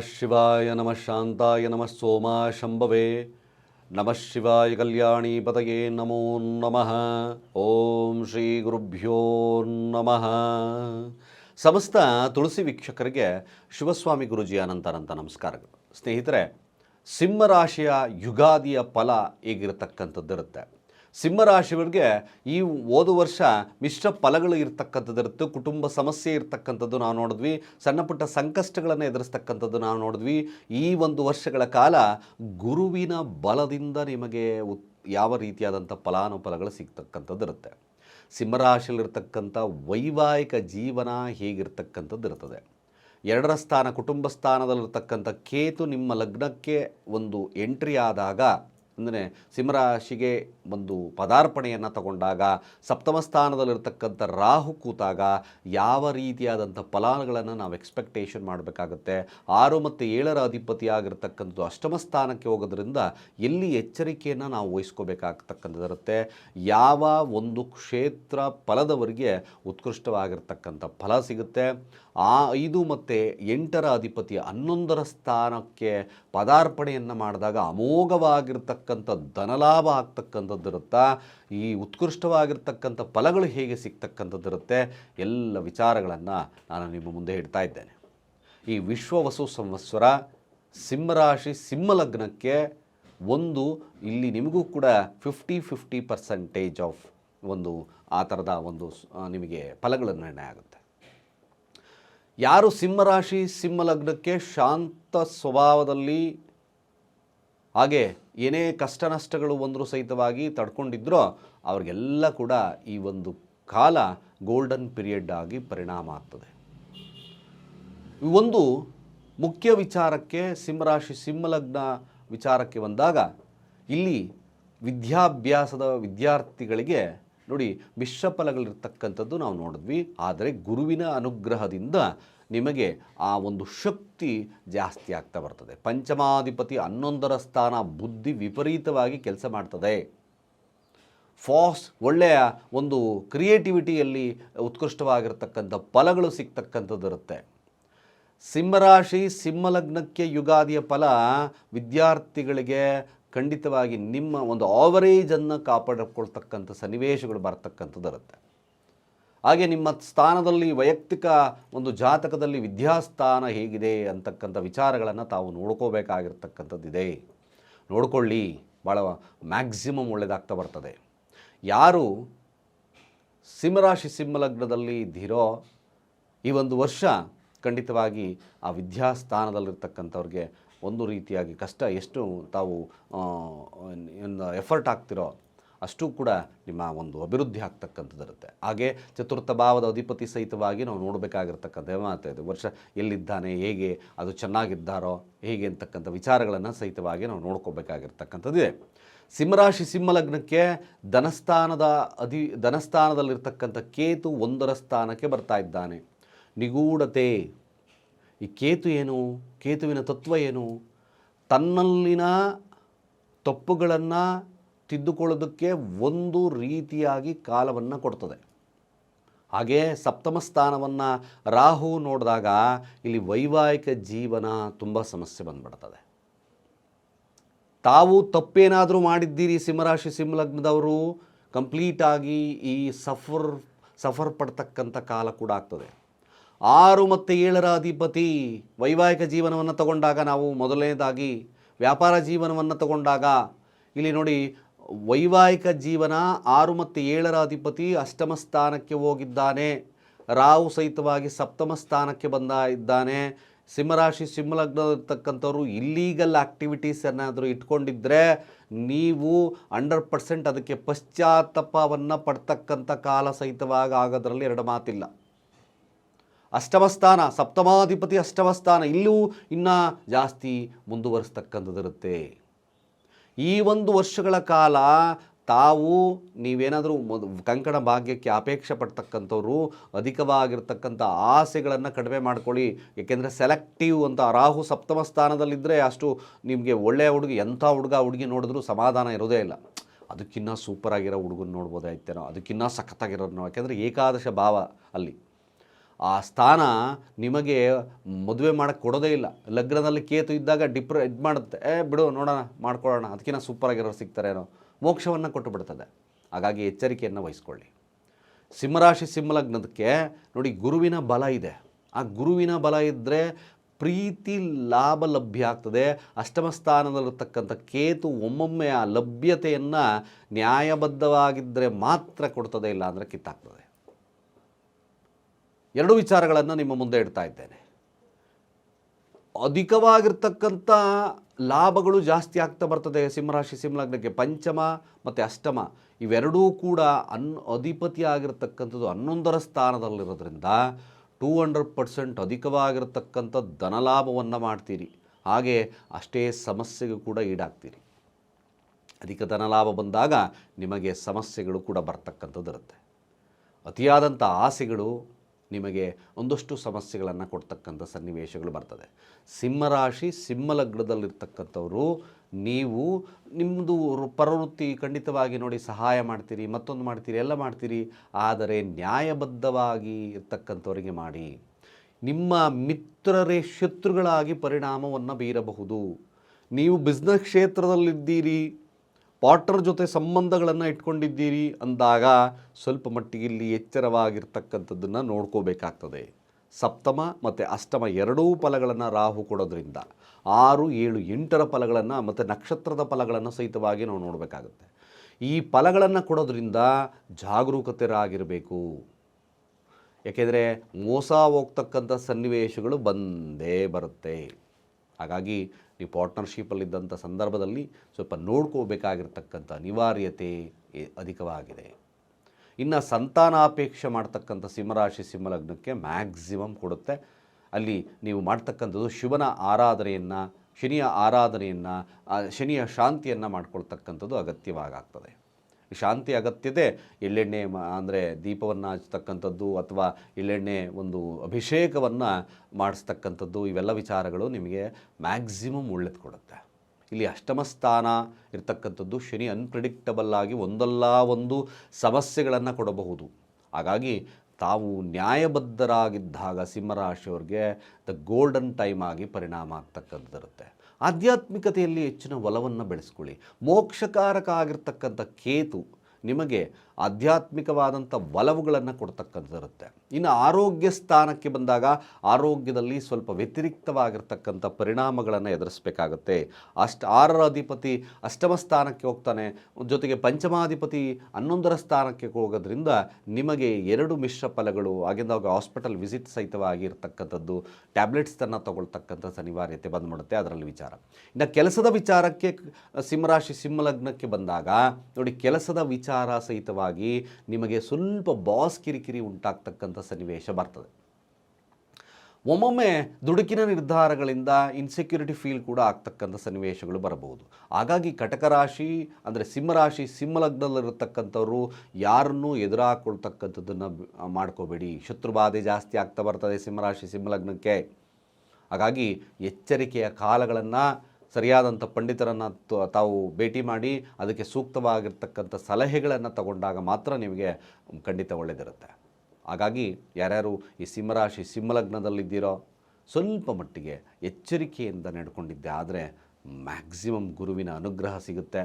ಶಿವಾಯ ನಮಃ ಶಾಂತಾಯ ನಮಃ ಸೋಮಾ ಶಂಭವೇ ನಮಃ ಶಿವಾಯ ಕಲ್ಯಾಣಿ ಪತಯೇ ನಮೋ ನಮಃ ಓಂ ಶ್ರೀ ಗುರುಭ್ಯೋ ನಮಃ ಸಮಸ್ತ ತುಳಸಿ ವೀಕ್ಷಕರಿಗೆ ಶಿವಸ್ವಾಮಿ ಗುರುಜಿ ಅನಂತರಂತ ನಮಸ್ಕಾರಗಳು. ಸ್ನೇಹಿತರೆ ಸಿಂಹರಾಶಿಯ ಯುಗಾದಿಯ ಫಲ ಹೇಗಿರತಕ್ಕಂಥದ್ದಿರುತ್ತೆ ಸಿಂಹರಾಶಿಯವರಿಗೆ ಈ ಹೋದ ವರ್ಷ ಮಿಶ್ರ ಫಲಗಳು ಇರ್ತಕ್ಕಂಥದ್ದಿರುತ್ತೆ, ಕುಟುಂಬ ಸಮಸ್ಯೆ ಇರತಕ್ಕಂಥದ್ದು ನಾವು ನೋಡಿದ್ವಿ, ಸಣ್ಣ ಪುಟ್ಟ ಸಂಕಷ್ಟಗಳನ್ನು ಎದುರಿಸ್ತಕ್ಕಂಥದ್ದು ನಾವು ನೋಡಿದ್ವಿ. ಈ ಒಂದು ವರ್ಷಗಳ ಕಾಲ ಗುರುವಿನ ಬಲದಿಂದ ನಿಮಗೆ ಉತ್, ಯಾವ ರೀತಿಯಾದಂಥ ಫಲಾನುಫಲಗಳು ಸಿಗ್ತಕ್ಕಂಥದ್ದು ಇರುತ್ತೆ. ಸಿಂಹರಾಶಿಯಲ್ಲಿರ್ತಕ್ಕಂಥ ವೈವಾಹಿಕ ಜೀವನ ಹೇಗಿರ್ತಕ್ಕಂಥದ್ದು ಇರ್ತದೆ. ಎರಡರ ಸ್ಥಾನ ಕುಟುಂಬ ಸ್ಥಾನದಲ್ಲಿರ್ತಕ್ಕಂಥ ಕೇತು ನಿಮ್ಮ ಲಗ್ನಕ್ಕೆ ಒಂದು ಎಂಟ್ರಿ ಆದಾಗ ಅಂದರೆ ಸಿಂಹರಾಶಿಗೆ ಒಂದು ಪದಾರ್ಪಣೆಯನ್ನು ತಗೊಂಡಾಗ ಸಪ್ತಮ ಸ್ಥಾನದಲ್ಲಿರ್ತಕ್ಕಂಥ ರಾಹು ಕೂತಾಗ ಯಾವ ರೀತಿಯಾದಂಥ ಫಲಾನುಗಳನ್ನು ನಾವು ಎಕ್ಸ್ಪೆಕ್ಟೇಷನ್ ಮಾಡಬೇಕಾಗತ್ತೆ? ಆರು ಮತ್ತು ಏಳರ ಅಧಿಪತಿ ಆಗಿರ್ತಕ್ಕಂಥದ್ದು ಅಷ್ಟಮ ಸ್ಥಾನಕ್ಕೆ ಹೋಗೋದ್ರಿಂದ ಎಲ್ಲಿ ಎಚ್ಚರಿಕೆಯನ್ನು ನಾವು ವಹಿಸ್ಕೋಬೇಕಾಗ್ತಕ್ಕಂಥದ್ದಿರುತ್ತೆ? ಯಾವ ಒಂದು ಕ್ಷೇತ್ರ ಫಲದವರಿಗೆ ಉತ್ಕೃಷ್ಟವಾಗಿರ್ತಕ್ಕಂಥ ಫಲ ಸಿಗುತ್ತೆ? ಆ ಐದು ಮತ್ತು ಎಂಟರ ಅಧಿಪತಿ ಹನ್ನೊಂದರ ಸ್ಥಾನಕ್ಕೆ ಪದಾರ್ಪಣೆಯನ್ನು ಮಾಡಿದಾಗ ಅಮೋಘವಾಗಿರ್ತಕ್ಕಂಥ ಧನಲಾಭ ಆಗ್ತಕ್ಕಂಥದ್ದಿರುತ್ತಾ ಈ ಉತ್ಕೃಷ್ಟವಾಗಿರ್ತಕ್ಕಂಥ ಫಲಗಳು ಹೇಗೆ ಸಿಗ್ತಕ್ಕಂಥದ್ದಿರುತ್ತೆ ಎಲ್ಲ ವಿಚಾರಗಳನ್ನು ನಾನು ನಿಮ್ಮ ಮುಂದೆ ಇಡ್ತಾ ಇದ್ದೇನೆ. ಈ ವಿಶ್ವವಸು ಸಂವತ್ಸರ ಸಿಂಹರಾಶಿ ಸಿಂಹಲಗ್ನಕ್ಕೆ ಒಂದು ಇಲ್ಲಿ ನಿಮಗೂ ಕೂಡ ಫಿಫ್ಟಿ ಫಿಫ್ಟಿ ಪರ್ಸೆಂಟೇಜ್ ಆಫ್ ಒಂದು ಆ ಥರದ ಒಂದು ನಿಮಗೆ ಫಲಗಳು ನಿರ್ಣಯ ಆಗುತ್ತೆ. ಯಾರು ಸಿಂಹರಾಶಿ ಸಿಂಹಲಗ್ನಕ್ಕೆ ಶಾಂತ ಸ್ವಭಾವದಲ್ಲಿ ಹಾಗೆ ಏನೇ ಕಷ್ಟ ನಷ್ಟಗಳು ಬಂದರೂ ಸಹಿತವಾಗಿ ತಡ್ಕೊಂಡಿದ್ರೋ ಅವ್ರಿಗೆಲ್ಲ ಕೂಡ ಈ ಒಂದು ಕಾಲ ಗೋಲ್ಡನ್ ಪೀರಿಯಡ್ ಆಗಿ ಪರಿಣಾಮ ಆಗ್ತದೆ. ಒಂದು ಮುಖ್ಯ ವಿಚಾರಕ್ಕೆ ಸಿಂಹರಾಶಿ ಸಿಂಹಲಗ್ನ ವಿಚಾರಕ್ಕೆ ಬಂದಾಗ ಇಲ್ಲಿ ವಿದ್ಯಾಭ್ಯಾಸದ ವಿದ್ಯಾರ್ಥಿಗಳಿಗೆ ನೋಡಿ ಮಿಶ್ರಫಲಗಳಿರ್ತಕ್ಕಂಥದ್ದು ನಾವು ನೋಡಿದ್ವಿ. ಆದರೆ ಗುರುವಿನ ಅನುಗ್ರಹದಿಂದ ನಿಮಗೆ ಆ ಒಂದು ಶಕ್ತಿ ಜಾಸ್ತಿ ಆಗ್ತಾ ಬರ್ತದೆ. ಪಂಚಮಾಧಿಪತಿ ಹನ್ನೊಂದರ ಸ್ಥಾನ ಬುದ್ಧಿ ವಿಪರೀತವಾಗಿ ಕೆಲಸ ಮಾಡ್ತದೆ. ಫಾಸ್ ಒಳ್ಳೆಯ ಒಂದು ಕ್ರಿಯೇಟಿವಿಟಿಯಲ್ಲಿ ಉತ್ಕೃಷ್ಟವಾಗಿರ್ತಕ್ಕಂಥ ಫಲಗಳು ಸಿಗ್ತಕ್ಕಂಥದ್ದು ಇರುತ್ತೆ. ಸಿಂಹರಾಶಿ, ಸಿಂಹಲಗ್ನಕ್ಕೆ ಯುಗಾದಿಯ ಫಲ ವಿದ್ಯಾರ್ಥಿಗಳಿಗೆ ಖಂಡಿತವಾಗಿ ನಿಮ್ಮ ಒಂದು ಆವರೇಜನ್ನು ಕಾಪಾಡಿಕೊಳ್ತಕ್ಕಂಥ ಸನ್ನಿವೇಶಗಳು ಬರ್ತಕ್ಕಂಥದ್ದು ಇರುತ್ತೆ. ಹಾಗೆ ನಿಮ್ಮ ಸ್ಥಾನದಲ್ಲಿ ವೈಯಕ್ತಿಕ ಒಂದು ಜಾತಕದಲ್ಲಿ ವಿದ್ಯಾಸ್ಥಾನ ಹೇಗಿದೆ ಅಂತಕ್ಕಂಥ ವಿಚಾರಗಳನ್ನು ತಾವು ನೋಡ್ಕೋಬೇಕಾಗಿರ್ತಕ್ಕಂಥದ್ದಿದೆ. ನೋಡ್ಕೊಳ್ಳಿ ಭಾಳ ಮ್ಯಾಕ್ಸಿಮಮ್ ಒಳ್ಳೆಯದಾಗ್ತಾ ಬರ್ತದೆ. ಯಾರು ಸಿಂಹರಾಶಿ ಸಿಂಹಲಗ್ನದಲ್ಲಿ ಇದ್ದೀರೋ, ಈ ಒಂದು ವರ್ಷ ಖಂಡಿತವಾಗಿ ಆ ವಿದ್ಯಾಸ್ಥಾನದಲ್ಲಿರ್ತಕ್ಕಂಥವ್ರಿಗೆ ಒಂದು ರೀತಿಯಾಗಿ ಕಷ್ಟ ಎಷ್ಟು ತಾವು ಎಫರ್ಟ್ ಆಗ್ತಿರೋ ಅಷ್ಟು ಕೂಡ ನಿಮ್ಮ ಒಂದು ಅಭಿವೃದ್ಧಿ ಆಗ್ತಕ್ಕಂಥದ್ದಿರುತ್ತೆ ಹಾಗೆ ಚತುರ್ಥ ಭಾವದ ಅಧಿಪತಿ ಸಹಿತವಾಗಿ ನಾವು ನೋಡಬೇಕಾಗಿರ್ತಕ್ಕಂಥ ಮಾತಾಯಿದೆ ವರ್ಷ ಎಲ್ಲಿದ್ದಾನೆ, ಹೇಗೆ, ಅದು ಚೆನ್ನಾಗಿದ್ದಾರೋ, ಹೇಗೆ ಅಂತಕ್ಕಂಥ ವಿಚಾರಗಳನ್ನು ಸಹಿತವಾಗಿ ನಾವು ನೋಡ್ಕೋಬೇಕಾಗಿರ್ತಕ್ಕಂಥದ್ದಿದೆ. ಸಿಂಹರಾಶಿ ಸಿಂಹಲಗ್ನಕ್ಕೆ ಧನಸ್ಥಾನದ ಅಧಿ, ಧನಸ್ಥಾನದಲ್ಲಿರ್ತಕ್ಕಂಥ ಕೇತು ಒಂದರ ಸ್ಥಾನಕ್ಕೆ ಬರ್ತಾ ಇದ್ದಾನೆ. ನಿಗೂಢತೆ ಈ ಕೇತು ಏನು? ಕೇತುವಿನ ತತ್ವ ಏನು? ತನ್ನಲ್ಲಿನ ತಪ್ಪುಗಳನ್ನು ತಿದ್ದುಕೊಳ್ಳೋದಕ್ಕೆ ಒಂದು ರೀತಿಯಾಗಿ ಕಾಲವನ್ನು ಕೊಡ್ತದೆ. ಹಾಗೆ ಸಪ್ತಮ ಸ್ಥಾನವನ್ನು ರಾಹು ನೋಡಿದಾಗ ಇಲ್ಲಿ ವೈವಾಹಿಕ ಜೀವನ ತುಂಬ ಸಮಸ್ಯೆ ಬಂದ್ಬಿಡ್ತದೆ. ತಾವು ತಪ್ಪೇನಾದರೂ ಮಾಡಿದ್ದೀರಿ ಸಿಂಹರಾಶಿ ಸಿಂಹಲಗ್ನದವರು, ಕಂಪ್ಲೀಟಾಗಿ ಈ ಸಫರ್ ಸಫರ್ ಪಡ್ತಕ್ಕಂಥ ಕಾಲ ಕೂಡ ಆಗ್ತದೆ. ಆರು ಮತ್ತು ಏಳರ ಅಧಿಪತಿ ವೈವಾಹಿಕ ಜೀವನವನ್ನು ತಗೊಂಡಾಗ ನಾವು ಮೊದಲನೇದಾಗಿ ವ್ಯಾಪಾರ ಜೀವನವನ್ನು ತಗೊಂಡಾಗ ಇಲ್ಲಿ ನೋಡಿ ವೈವಾಹಿಕ ಜೀವನ ಆರು ಮತ್ತು ಏಳರ ಅಧಿಪತಿ ಅಷ್ಟಮ ಸ್ಥಾನಕ್ಕೆ ಹೋಗಿದ್ದಾನೆ. ರಾಹು ಸಹಿತವಾಗಿ ಸಪ್ತಮ ಸ್ಥಾನಕ್ಕೆ ಬಂದ ಇದ್ದಾನೆ. ಸಿಂಹರಾಶಿ ಸಿಂಹಲಗ್ನ ಇರ್ತಕ್ಕಂಥವ್ರು ಇಲ್ಲೀಗಲ್ ಆ್ಯಕ್ಟಿವಿಟೀಸ್ ಏನಾದರೂ ಇಟ್ಕೊಂಡಿದ್ದರೆ ನೀವು ಹಂಡ್ರೆಡ್ ಪರ್ಸೆಂಟ್ ಅದಕ್ಕೆ ಪಶ್ಚಾತ್ತಾಪವನ್ನು ಪಡ್ತಕ್ಕಂಥ ಕಾಲ ಸಹಿತವಾಗಿ ಆಗೋದ್ರಲ್ಲಿ ಎರಡು ಮಾತಿಲ್ಲ. ಅಷ್ಟಮ ಸ್ಥಾನ ಸಪ್ತಮಾಧಿಪತಿ ಅಷ್ಟಮಸ್ಥಾನ ಇಲ್ಲೂ ಇನ್ನೂ ಜಾಸ್ತಿ ಮುಂದುವರಿಸ್ತಕ್ಕಂಥದ್ದಿರುತ್ತೆ. ಈ ಒಂದು ವರ್ಷಗಳ ಕಾಲ ತಾವು ನೀವೇನಾದರೂ ಕಂಕಣ ಭಾಗ್ಯಕ್ಕೆ ಅಪೇಕ್ಷೆ ಪಡ್ತಕ್ಕಂಥವ್ರು, ಅಧಿಕವಾಗಿರ್ತಕ್ಕಂಥ ಆಸೆಗಳನ್ನು ಕಡಿಮೆ ಮಾಡ್ಕೊಳ್ಳಿ. ಏಕೆಂದರೆ ಸೆಲೆಕ್ಟಿವ್ ಅಂತ ರಾಹು ಸಪ್ತಮ ಸ್ಥಾನದಲ್ಲಿದ್ದರೆ ಅಷ್ಟು ನಿಮಗೆ ಒಳ್ಳೆಯ ಹುಡುಗಿ, ಎಂಥ ಹುಡುಗ ಹುಡುಗಿ ನೋಡಿದ್ರೂ ಸಮಾಧಾನ ಇರೋದೇ ಇಲ್ಲ. ಅದಕ್ಕಿನ್ನ ಸೂಪರಾಗಿರೋ ಹುಡುಗನ ನೋಡ್ಬೋದಾಯ್ತೇನೋ, ಅದಕ್ಕಿನ್ನ ಸಖತ್ತಾಗಿರೋದು ಯಾಕೆಂದರೆ ಏಕಾದಶ ಭಾವ ಅಲ್ಲಿ. ಆ ಸ್ಥಾನ ನಿಮಗೆ ಮದುವೆ ಮಾಡೋಕ್ಕೆ ಕೊಡೋದೇ ಇಲ್ಲ. ಲಗ್ನದಲ್ಲಿ ಕೇತು ಇದ್ದಾಗ ಡಿಪ್ರ ಇದು ಮಾಡುತ್ತೆ. ಏ, ಬಿಡು, ನೋಡೋಣ, ಮಾಡ್ಕೊಳ್ಳೋಣ. ಅದಕ್ಕಿಂತ ಸೂಪರಾಗಿರೋರು ಸಿಗ್ತಾರೇನೋ ಮೋಕ್ಷವನ್ನು ಕೊಟ್ಟು ಬಿಡ್ತದೆ. ಹಾಗಾಗಿ ಎಚ್ಚರಿಕೆಯನ್ನು ವಹಿಸ್ಕೊಳ್ಳಿ. ಸಿಂಹರಾಶಿ ಸಿಂಹಲಗ್ನದಕ್ಕೆ ನೋಡಿ ಗುರುವಿನ ಬಲ ಇದೆ. ಆ ಗುರುವಿನ ಬಲ ಇದ್ದರೆ ಪ್ರೀತಿ ಲಾಭ ಲಭ್ಯ ಆಗ್ತದೆ. ಅಷ್ಟಮ ಸ್ಥಾನದಲ್ಲಿರ್ತಕ್ಕಂಥ ಕೇತು ಒಮ್ಮೊಮ್ಮೆ ಆ ಲಭ್ಯತೆಯನ್ನು ನ್ಯಾಯಬದ್ಧವಾಗಿದ್ದರೆ ಮಾತ್ರ ಕೊಡ್ತದೆ ಇಲ್ಲ ಅಂದರೆ ಕಿತ್ತಾಗ್ತದೆ. ಎರಡು ವಿಚಾರಗಳನ್ನು ನಿಮ್ಮ ಮುಂದೆ ಇಡ್ತಾ ಇದ್ದೇನೆ. ಅಧಿಕವಾಗಿರ್ತಕ್ಕಂಥ ಲಾಭಗಳು ಜಾಸ್ತಿ ಆಗ್ತಾ ಬರ್ತದೆ, ಸಿಂಹರಾಶಿ, ಸಿಂಹಲಗ್ನಕ್ಕೆ ಪಂಚಮ ಮತ್ತು ಅಷ್ಟಮ. ಇವೆರಡೂ ಕೂಡ ಅನ್ ಅಧಿಪತಿ ಆಗಿರ್ತಕ್ಕಂಥದ್ದು ಹನ್ನೊಂದರ ಸ್ಥಾನದಲ್ಲಿರೋದ್ರಿಂದ ಟೂ ಹಂಡ್ರೆಡ್ ಪರ್ಸೆಂಟ್ ಅಧಿಕವಾಗಿರ್ತಕ್ಕಂಥ ಧನಲಾಭವನ್ನು ಮಾಡ್ತೀರಿ. ಹಾಗೆ ಅಷ್ಟೇ ಸಮಸ್ಯೆಗೂ ಕೂಡ ಈಡಾಗ್ತೀರಿ. ಅಧಿಕ ಧನಲಾಭ ಬಂದಾಗ ನಿಮಗೆ ಸಮಸ್ಯೆಗಳು ಕೂಡ ಬರ್ತಕ್ಕಂಥದ್ದು ಇರುತ್ತೆ ಅತಿಯಾದಂಥ ಆಸೆಗಳು ನಿಮಗೆ ಒಂದಷ್ಟು ಸಮಸ್ಯೆಗಳನ್ನು ಕೊಡ್ತಕ್ಕಂಥ ಸನ್ನಿವೇಶಗಳು ಬರ್ತದೆ. ಸಿಂಹರಾಶಿ ಸಿಂಹಲಗ್ನದಲ್ಲಿರ್ತಕ್ಕಂಥವರು ನೀವು ನಿಮ್ಮದು ಪ್ರವೃತ್ತಿ ಖಂಡಿತವಾಗಿ ನೋಡಿ ಸಹಾಯ ಮಾಡ್ತೀರಿ, ಮತ್ತೊಂದು ಮಾಡ್ತೀರಿ, ಎಲ್ಲ ಮಾಡ್ತೀರಿ, ಆದರೆ ನ್ಯಾಯಬದ್ಧವಾಗಿ ಇರ್ತಕ್ಕಂಥವರಿಗೆ ಮಾಡಿ. ನಿಮ್ಮ ಮಿತ್ರರೇ ಶತ್ರುಗಳಾಗಿ ಪರಿಣಾಮವನ್ನು ಬೀರಬಹುದು. ನೀವು ಬಿಸ್ನೆಸ್ ಕ್ಷೇತ್ರದಲ್ಲಿದ್ದೀರಿ. ಪಾರ್ಟ್ನರ್ ಜೊತೆ ಸಂಬಂಧಗಳನ್ನು ಇಟ್ಕೊಂಡಿದ್ದೀರಿ ಅಂದಾಗ ಸ್ವಲ್ಪ ಮಟ್ಟಿಗೆ ಇಲ್ಲಿ ಎಚ್ಚರವಾಗಿರ್ತಕ್ಕಂಥದ್ದನ್ನು ನೋಡ್ಕೋಬೇಕಾಗ್ತದೆ. ಸಪ್ತಮ ಮತ್ತು ಅಷ್ಟಮ ಎರಡೂ ಫಲಗಳನ್ನು ರಾಹು ಕೊಡೋದ್ರಿಂದ ಆರು, ಏಳು, ಎಂಟರ ಫಲಗಳನ್ನು ಮತ್ತು ನಕ್ಷತ್ರದ ಫಲಗಳನ್ನು ಸಹಿತವಾಗಿ ನಾವು ನೋಡಬೇಕಾಗುತ್ತೆ. ಈ ಫಲಗಳನ್ನು ಕೊಡೋದ್ರಿಂದ ಜಾಗರೂಕತೆರಾಗಿರಬೇಕು. ಏಕೆಂದರೆ ಮೋಸ ಹೋಗ್ತಕ್ಕಂಥ ಸನ್ನಿವೇಶಗಳು ಬಂದೇ ಬರುತ್ತೆ. ಹಾಗಾಗಿ ನೀವು ಪಾರ್ಟ್ನರ್ಶಿಪ್ಪಲ್ಲಿದ್ದಂಥ ಸಂದರ್ಭದಲ್ಲಿ ಸ್ವಲ್ಪ ನೋಡ್ಕೋಬೇಕಾಗಿರ್ತಕ್ಕಂಥ ಅನಿವಾರ್ಯತೆ ಅಧಿಕವಾಗಿದೆ. ಇನ್ನು ಸಂತಾನಾಪೇಕ್ಷೆ ಮಾಡ್ತಕ್ಕಂಥ ಸಿಂಹರಾಶಿ ಸಿಂಹಲಗ್ನಕ್ಕೆ ಮ್ಯಾಕ್ಸಿಮಮ್ ಕೊಡುತ್ತೆ. ಅಲ್ಲಿ ನೀವು ಮಾಡ್ತಕ್ಕಂಥದ್ದು ಶಿವನ ಆರಾಧನೆಯನ್ನು, ಶನಿಯ ಆರಾಧನೆಯನ್ನು ಶನಿಯ ಶಾಂತಿಯನ್ನು ಮಾಡ್ಕೊಳ್ತಕ್ಕಂಥದ್ದು ಅಗತ್ಯವಾಗ್ತದೆ. ಈ ಶಾಂತಿ ಅಗತ್ಯತೆ, ಎಳ್ಳೆಣ್ಣೆ ಅಂದರೆ ದೀಪವನ್ನು ಹಚ್ತಕ್ಕಂಥದ್ದು ಅಥವಾ ಎಳ್ಳೆಣ್ಣೆ ಒಂದು ಅಭಿಷೇಕವನ್ನು ಮಾಡಿಸ್ತಕ್ಕಂಥದ್ದು, ಇವೆಲ್ಲ ವಿಚಾರಗಳು ನಿಮಗೆ ಮ್ಯಾಕ್ಸಿಮಮ್ ಒಳ್ಳೇದು ಕೊಡುತ್ತೆ. ಇಲ್ಲಿ ಅಷ್ಟಮ ಸ್ಥಾನ ಇರ್ತಕ್ಕಂಥದ್ದು ಶನಿ ಅನ್ಪ್ರಿಡಿಕ್ಟಬಲ್ ಆಗಿ ಒಂದಲ್ಲ ಒಂದು ಸಮಸ್ಯೆಗಳನ್ನು ಕೊಡಬಹುದು. ಹಾಗಾಗಿ ತಾವು ನ್ಯಾಯಬದ್ಧರಾಗಿದ್ದಾಗ ಸಿಂಹರಾಶಿಯವ್ರಿಗೆ ದ ಗೋಲ್ಡನ್ ಟೈಮ್ ಆಗಿ ಪರಿಣಾಮ ಆಗ್ತಕ್ಕಂಥದ್ದಿರುತ್ತೆ. ಆಧ್ಯಾತ್ಮಿಕತೆಯಲ್ಲಿ ಹೆಚ್ಚಿನ ಒಲವನ್ನು ಬೆಳೆಸ್ಕೊಳ್ಳಿ. ಮೋಕ್ಷಕಾರಕ ಆಗಿರ್ತಕ್ಕಂಥ ಕೇತು ನಿಮಗೆ ಆಧ್ಯಾತ್ಮಿಕವಾದಂಥ ಒಲವುಗಳನ್ನು ಕೊಡ್ತಕ್ಕಂಥದ್ದಿರುತ್ತೆ. ಇನ್ನು ಆರೋಗ್ಯ ಸ್ಥಾನಕ್ಕೆ ಬಂದಾಗ ಆರೋಗ್ಯದಲ್ಲಿ ಸ್ವಲ್ಪ ವ್ಯತಿರಿಕ್ತವಾಗಿರ್ತಕ್ಕಂಥ ಪರಿಣಾಮಗಳನ್ನು ಎದುರಿಸಬೇಕಾಗುತ್ತೆ. ಅಷ್ಟ ಆರರ ಅಧಿಪತಿ ಅಷ್ಟಮ ಸ್ಥಾನಕ್ಕೆ ಹೋಗ್ತಾನೆ. ಜೊತೆಗೆ ಪಂಚಮಾಧಿಪತಿ ಹನ್ನೊಂದರ ಸ್ಥಾನಕ್ಕೆ ಹೋಗೋದ್ರಿಂದ ನಿಮಗೆ ಎರಡು ಮಿಶ್ರ ಫಲಗಳು ಆಗಿಂದಾಗ ಹಾಸ್ಪಿಟಲ್ ವಿಸಿಟ್ ಸಹಿತವಾಗಿ ಇರ್ತಕ್ಕಂಥದ್ದು ಟ್ಯಾಬ್ಲೆಟ್ಸನ್ನು ತಗೊಳ್ತಕ್ಕಂಥ ಅನಿವಾರ್ಯತೆ ಬಂದ್ಬಿಡುತ್ತೆ ಅದರಲ್ಲಿ ವಿಚಾರ. ಇನ್ನು ಕೆಲಸದ ವಿಚಾರಕ್ಕೆ, ಸಿಂಹರಾಶಿ, ಸಿಂಹಲಗ್ನಕ್ಕೆ ಬಂದಾಗ, ನೋಡಿ ಕೆಲಸದ ವಿಚಾರ ಸಹಿತವಾಗಿ ನಿಮಗೆ ಸ್ವಲ್ಪ ಬಾಸ್ ಕಿರಿಕಿರಿ ಉಂಟಾಗ್ತಕ್ಕಂಥ ಸನ್ನಿವೇಶ ಬರ್ತದೆ. ಒಮ್ಮೊಮ್ಮೆ ದುಡುಕಿನ ನಿರ್ಧಾರಗಳಿಂದ ಇನ್ಸೆಕ್ಯೂರಿಟಿ ಫೀಲ್ ಕೂಡ ಆಗ್ತಕ್ಕಂಥ ಸನ್ನಿವೇಶಗಳು ಬರಬಹುದು. ಹಾಗಾಗಿ ಕಟಕ ರಾಶಿ ಅಂದರೆ ಸಿಂಹರಾಶಿ ಸಿಂಹಲಗ್ನದಲ್ಲಿರತಕ್ಕಂಥವ್ರು ಯಾರನ್ನೂ ಎದುರಾಕೊಳ್ತಕ್ಕಂಥದ್ದನ್ನು ಮಾಡ್ಕೋಬೇಡಿ. ಶತ್ರುಬಾಧೆ ಜಾಸ್ತಿ ಆಗ್ತಾ ಬರ್ತದೆ ಸಿಂಹರಾಶಿ ಸಿಂಹಲಗ್ನಕ್ಕೆ ಹಾಗಾಗಿ ಎಚ್ಚರಿಕೆಯ ಕಾಲಗಳನ್ನು ಸರಿಯಾದಂಥ ಪಂಡಿತರನ್ನು ತಾವು ಭೇಟಿ ಮಾಡಿ ಅದಕ್ಕೆ ಸೂಕ್ತವಾಗಿರ್ತಕ್ಕಂಥ ಸಲಹೆಗಳನ್ನು ತಗೊಂಡಾಗ ಮಾತ್ರ ನಿಮಗೆ ಖಂಡಿತ ಒಳ್ಳೆಯದಿರುತ್ತೆ ಹಾಗಾಗಿ ಯಾರ್ಯಾರು ಈ ಸಿಂಹರಾಶಿ ಸಿಂಹಲಗ್ನದಲ್ಲಿದ್ದೀರೋ ಸ್ವಲ್ಪ ಮಟ್ಟಿಗೆ ಎಚ್ಚರಿಕೆಯಿಂದ ನಡ್ಕೊಂಡಿದ್ದೆ ಆದರೆ ಮ್ಯಾಕ್ಸಿಮಮ್ ಗುರುವಿನ ಅನುಗ್ರಹ ಸಿಗುತ್ತೆ.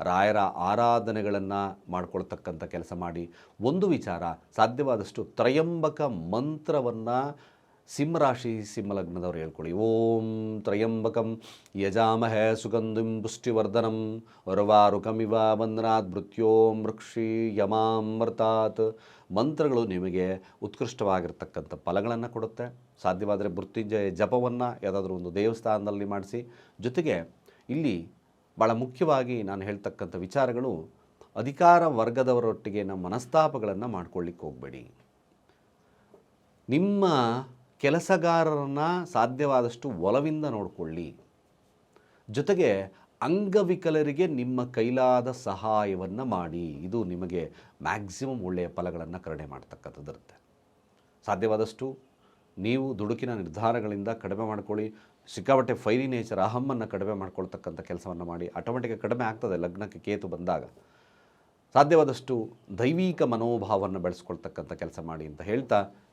ರಾಯರ ಆರಾಧನೆಗಳನ್ನು ಮಾಡ್ಕೊಳ್ತಕ್ಕಂಥ ಕೆಲಸ ಮಾಡಿ ಒಂದು ವಿಚಾರ ಸಾಧ್ಯವಾದಷ್ಟು ತ್ರಯಂಬಕ ಮಂತ್ರವನ್ನು ಸಿಂಹರಾಶಿ ಸಿಂಹಲಗ್ನದವ್ರು ಹೇಳ್ಕೊಳ್ಳಿ. ಓಂ ತ್ರಯಂಬಕಂ ಯಜಾಮಹ ಸುಗಂಧಿಂ ಪುಷ್ಟಿವರ್ಧನಂ ವರವಾರುಕಮಿವ ಬಂಧನಾತ್ ಮೃತ್ಯೋಂ ಮೃಕ್ಷಿ ಯಮಾಮೃತಾತ್. ಮಂತ್ರಗಳು ನಿಮಗೆ ಉತ್ಕೃಷ್ಟವಾಗಿರ್ತಕ್ಕಂಥ ಫಲಗಳನ್ನು ಕೊಡುತ್ತೆ. ಸಾಧ್ಯವಾದರೆ ಮೃತ್ಯುಂಜಯ ಜಪವನ್ನು ಯಾವುದಾದ್ರೂ ಒಂದು ದೇವಸ್ಥಾನದಲ್ಲಿ ಮಾಡಿಸಿ. ಜೊತೆಗೆ ಇಲ್ಲಿ ಭಾಳ ಮುಖ್ಯವಾಗಿ ನಾನು ಹೇಳ್ತಕ್ಕಂಥ ವಿಚಾರಗಳು ಅಧಿಕಾರ ವರ್ಗದವರೊಟ್ಟಿಗೆ ನಮ್ಮ ಮನಸ್ತಾಪಗಳನ್ನು ಮಾಡ್ಕೊಳ್ಳಿಕ್ಕೆ ಹೋಗಬೇಡಿ. ನಿಮ್ಮ ಕೆಲಸಗಾರರನ್ನು ಸಾಧ್ಯವಾದಷ್ಟು ಒಲವಿಂದ ನೋಡಿಕೊಳ್ಳಿ. ಜೊತೆಗೆ ಅಂಗವಿಕಲರಿಗೆ ನಿಮ್ಮ ಕೈಲಾದ ಸಹಾಯವನ್ನು ಮಾಡಿ. ಇದು ನಿಮಗೆ ಮ್ಯಾಕ್ಸಿಮಮ್ ಒಳ್ಳೆಯ ಫಲಗಳನ್ನು ಕರುಣೆ ಮಾಡ್ತಕ್ಕಂಥದ್ದಿರುತ್ತೆ. ಸಾಧ್ಯವಾದಷ್ಟು ನೀವು ದುಡುಕಿನ ನಿರ್ಧಾರಗಳಿಂದ ಕಡಿಮೆ ಮಾಡ್ಕೊಳ್ಳಿ. ಸಿಕ್ಕಾಪಟ್ಟೆ ಫೈರಿ ನೇಚರ್ ಅಹಮ್ಮನ್ನು ಕಡಿಮೆ ಮಾಡ್ಕೊಳ್ತಕ್ಕಂಥ ಕೆಲಸವನ್ನು ಮಾಡಿ. ಆಟೋಮೆಟಿಕ್ ಕಡಿಮೆ ಆಗ್ತದೆ ಲಗ್ನಕ್ಕೆ ಕೇತು ಬಂದಾಗ. ಸಾಧ್ಯವಾದಷ್ಟು ದೈವಿಕ ಮನೋಭಾವವನ್ನು ಬೆಳೆಸ್ಕೊಳ್ತಕ್ಕಂಥ ಕೆಲಸ ಮಾಡಿ ಅಂತ ಹೇಳ್ತಾ